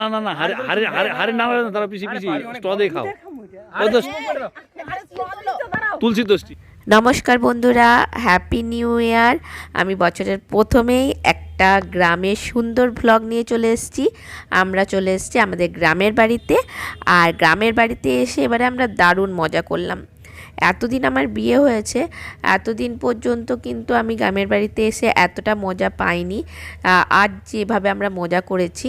না না না হারে হারে হারে হারে না তারা পিছি পিছি স্ট্র দিয়ে খাও। তুলসী দোষটি। নমস্কার বন্ধুরা হ্যাপি নিউ ইয়ার আমি বছরের প্রথমেই একটা গ্রামের সুন্দর ভ্লগ নিয়ে চলে এসেছি। আমরা চলে এসেছি আমাদের গ্রামের বাড়িতে। আর গ্রামের বাড়িতে এসে এবারে আমরা দারুণ মজা করলাম। এতদিন আমার বিয়ে হয়েছে, এতদিন পর্যন্ত কিন্তু আমি গ্রামের বাড়িতে এসে এতটা মজা পাইনি আজ যেভাবে আমরা মজা করেছি।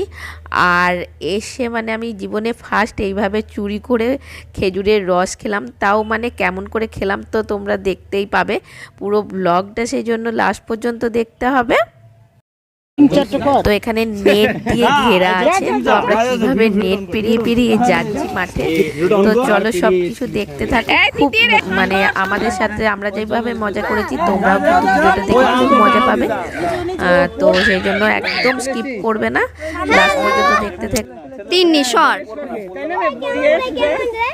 আর এসে মানে আমি জীবনে ফার্স্ট এইভাবে চুরি করে খেজুরের রস খেলাম, তাও মানে কেমন করে খেলাম তো তোমরা দেখতেই পাবে। পুরো ব্লগটা সেই জন্য লাস্ট পর্যন্ত দেখতে হবে। তো এখানে নেট দিয়ে ঘেরা আছে তো আমরা কীভাবে নেট পেরিয়ে পেরিয়ে যাচ্ছি মাঠে তো চলো সব কিছু দেখতে থাকো খুব মানে আমাদের সাথে আমরা যেভাবে মজা করেছি তোমরাও কিন্তু ভিডিওটা দেখে খুব মজা পাবে তো সেই জন্য একদম স্কিপ করবে না লাস্ট পর্যন্ত দেখতে থাকবে তিন্নি সর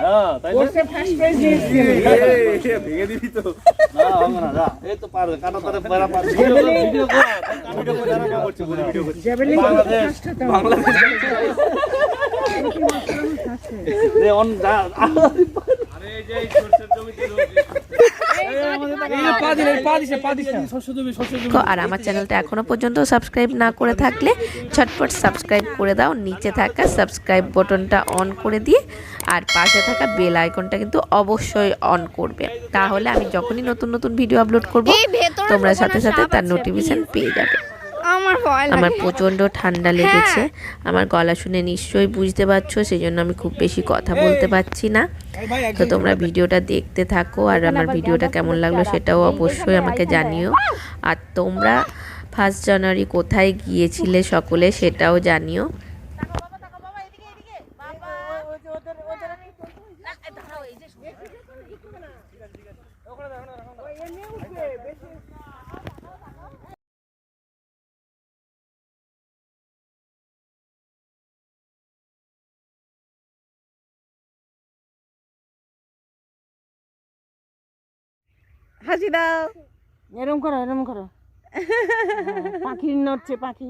হ্যাঁ তাই ভেঙে দিবি তো করছে বলে ভিডিও করছে। বাংলাদেশ বাংলাদেশ। রে অন আরে যে সরষের জমিতে আর আমার চ্যানেলটা এখনও পর্যন্ত সাবস্ক্রাইব না করে থাকলে ঝটপট সাবস্ক্রাইব করে দাও। নিচে থাকা সাবস্ক্রাইব বটনটা অন করে দিয়ে আর পাশে থাকা বেল আইকনটা কিন্তু অবশ্যই অন করবে। তাহলে আমি যখনই নতুন নতুন ভিডিও আপলোড করব তোমরা সাথে সাথে তার নোটিফিকেশন পেয়ে যাবে। আমার ভয় আমার প্রচণ্ড প্রচণ্ড ঠান্ডা লেগেছে। আমার গলা শুনে নিশ্চয়ই বুঝতে পারছ সেই জন্য আমি খুব বেশি কথা বলতে পারছি না। তো তোমরা ভিডিওটা দেখতে থাকো আর আমার ভিডিওটা কেমন লাগল সেটাও অবশ্যই আমাকে জানিও। আর তোমরা ফার্স্ট জানুয়ারি কোথায় গিয়েছিলে সকলে সেটাও জানিও। হাসি দাও। এরম করো এরম করো। পাখি নড়ছে পাখি।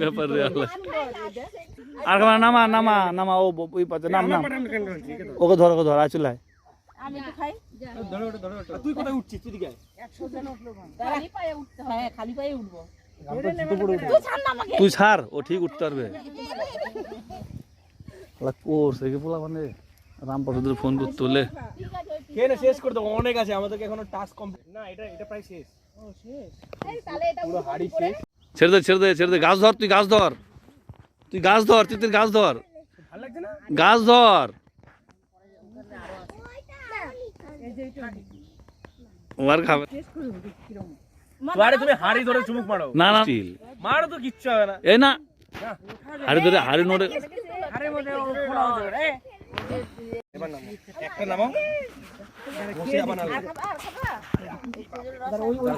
ব্যাপার রে আল্লাহ আর নামা নামা নামা ও ওই নাম নাম। ওকে ধর ওকে ধর আচুলাই তুই ছাড় ও ঠিক উঠতে পারবে। পোলা মানে? রাম প্রসাদের ফোন করতে হলে কেন শেষ করে দেবো অনেক আছে আমাদেরকে এখনও টাস্ক কমপ্লিট না এটা এটা প্রায় শেষ। পুরো হাড়ি শেষ। ছেড়ে দে ছেড়ে দে ছেড়ে দে। গাছ ধর তুই গাছ ধর। তুই গাছ ধর তুই তুই গাছ ধর। না গাছ ধর। ওর খাবে। আরে তুমি হাড়ি ধরে চুমুক মারো। না না। মারো তো কিচ্ছু হবে না। এই না। হাড়ি ধরে হাড়ি নোড়ে। এবার নামো। একটা নামাও বসে আবার নামো।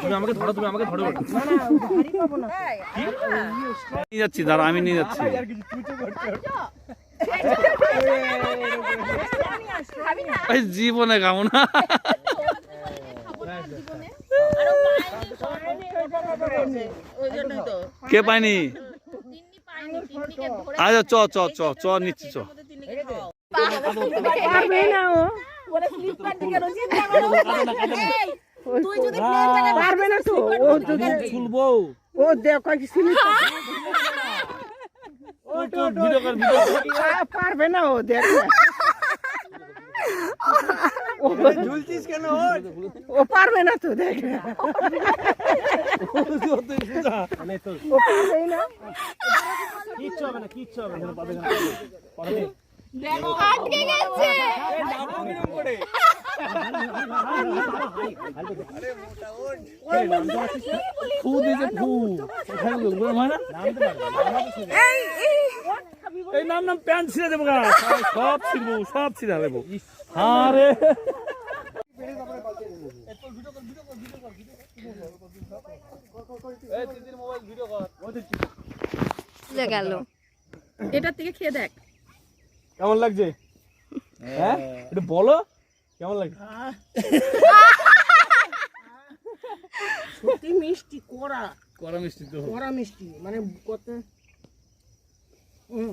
তুমি আমাকে ধরো তুমি আমাকে ধরো। নিয়ে যাচ্ছি দাঁড়া আমি নিয়ে যাচ্ছি। এই জীবনে খাব না। কে পাইনি আচ্ছা চ চ চ চ নিচ্ছি চ। পারবে না ও। পারবে না তো ও যদি খুলবো ও দেখো কি স্লিপ পারবে না ও দেখ। ঝুলছিস কেন? ও পারবে না তো দেখ। মানে ও পারবেই না। কিচ্ছু হবে না কিচ্ছু হবে না। আটকে গেছে। এই নাম নাম প্যান্ট ছিঁড়ে দেবো সব ছিড়বো সব ছিঁড়ে দেবো। আরে। চলে গেল। এটার থেকে খেয়ে দেখ। কেমন লাগছে হ্যাঁ একটু বলো কেমন লাগছে সত্যি মিষ্টি কড়া কড়া মিষ্টি তো কড়া মিষ্টি মানে কত হুম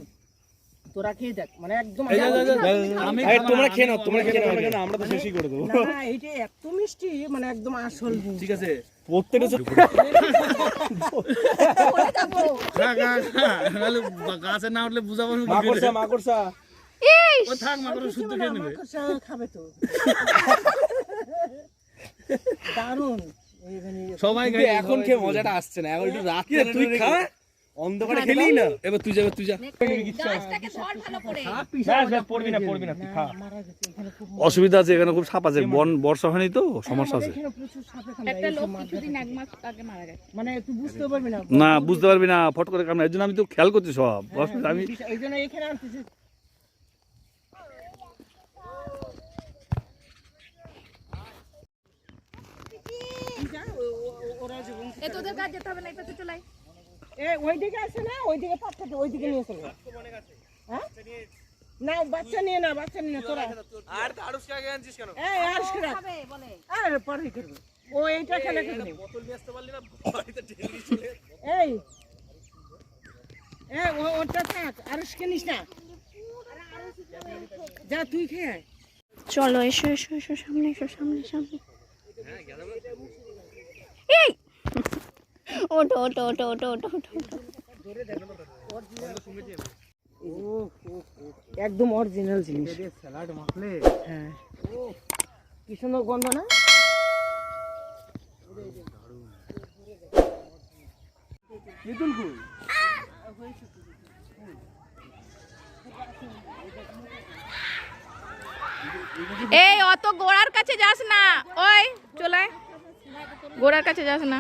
তোরা খেয়ে দেখ মানে একদম এই যে, যে, যে, আমি তোমরা খেয়ে নাও তোমরা খেয়ে নাও কেন আমরা তো শেষই করে দেবো না এইটা এত মিষ্টি মানে একদম আসল ঠিক আছে প্রত্যেকটা গাছে না উঠলে বুঝাবো মাকড়সা মাকড়সা ও থাক মাকড় শুদ্ধ খেয়ে নেবে। খাবে তো। দারুণ। সবাই কিন্তু এখন খেয়ে মজাটা আসছে না এখন একটু রাত তুই খা অন্ধকারে খেলেই না। এবার তুই যাবে যা। পড়বি না পড়বি না খা। অসুবিধা আছে এখানে খুব সাপ আছে। বন বর্ষা হয়নি তো? সমস্যা আছে। মানে তুই বুঝতে পারবি না। না বুঝতে পারবি না ফট করে কারণ এর জন্য আমি তো খেয়াল করছি সব। অসুবিধা আমি এই জন্য এখানে আনতেছি যা, ও- ও- ও- ওরা যেমন এ তোদের কাজ যেতে হবে না এই পাশে চলে এ ওইদিকে আছে না ওইদিকে পাঠাতে ওইদিকে নিয়ে চলো হ্যাঁ? না বাচ্চা নিয়ে না বাচ্চা নিয়ে তোরা আর আড়ুসকে আগে আনছিস কেন? এই আর কি রাখ আরে পরে করবে। ও এইটা খেলে করবে বোতল নিয়ে আসতে পারলি না বাড়িতে ঢেলে চলে এই। এ ও ওটা থাক আর নিস না। যা তুই খেয়ে চলো এসো এসো এসো সামনে এসো সামনে সামনে। এই! ওটো ওটো ওটো ওটো ওটো ওটো একদম অরিজিনাল জিনিস। স্যালাড মাখলে হ্যাঁ। কি সুন্দর গন্ধ না? মিতুল এই অত গোড়ার কাছে যাস না। ওই চলে। গোড়ার কাছে যাস না।